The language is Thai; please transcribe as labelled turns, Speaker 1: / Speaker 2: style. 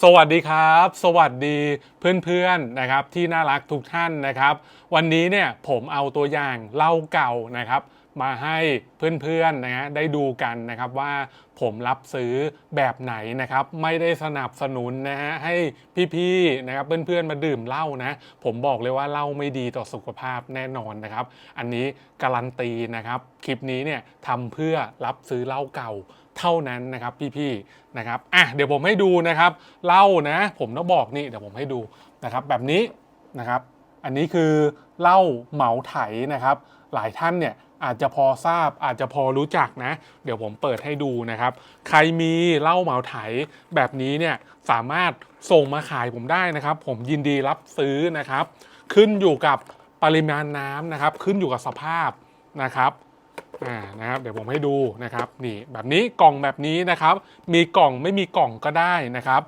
Speaker 1: สวัสดีครับ สวัสดีเพื่อนๆนะครับที่น่ารักทุกท่านนะครับ วันนี้เนี่ยผมเอาตัวอย่างเล่าเก่านะครับ มาให้เพื่อนๆนะฮะได้ดูกันนะครับว่าผมรับซื้อแบบไหนนะครับไม่ได้สนับสนุนนะฮะให้พี่ๆนะครับเพื่อนๆมาดื่มเหล้านะผมบอกเลยว่าเหล้าไม่ดีต่อสุขภาพแน่นอนนะครับ อันนี้การันตีนะครับคลิปนี้เนี่ยทำเพื่อรับซื้อเหล้าเก่าเท่านั้นนะครับพี่ๆนะครับอะเดี๋ยวผมให้ดูนะครับเหล้านะ ผมต้องบอกนี่เดี๋ยวผมให้ดูนะครับแบบนี้นะครับ อันนี้คือเหล้าเหมาไถนะครับ หลายท่านเนี่ย อาจจะพอทราบ อาจจะพอรู้จักนะ เดี๋ยวผมเปิดให้ดูนะครับ ใครมีเหล้าเหมาไถแบบนี้เนี่ยสามารถส่งมาขายผมได้นะครับ ผมยินดีรับซื้อนะครับ ขึ้นอยู่กับปริมาณน้ำนะครับ ขึ้นอยู่กับสภาพนะครับอ่านะครับเดี๋ยวผมให้ดูนะครับนี่แบบนี้กล่องแบบนี้นะครับ มีกล่องไม่มีกล่องก็ได้นะครับ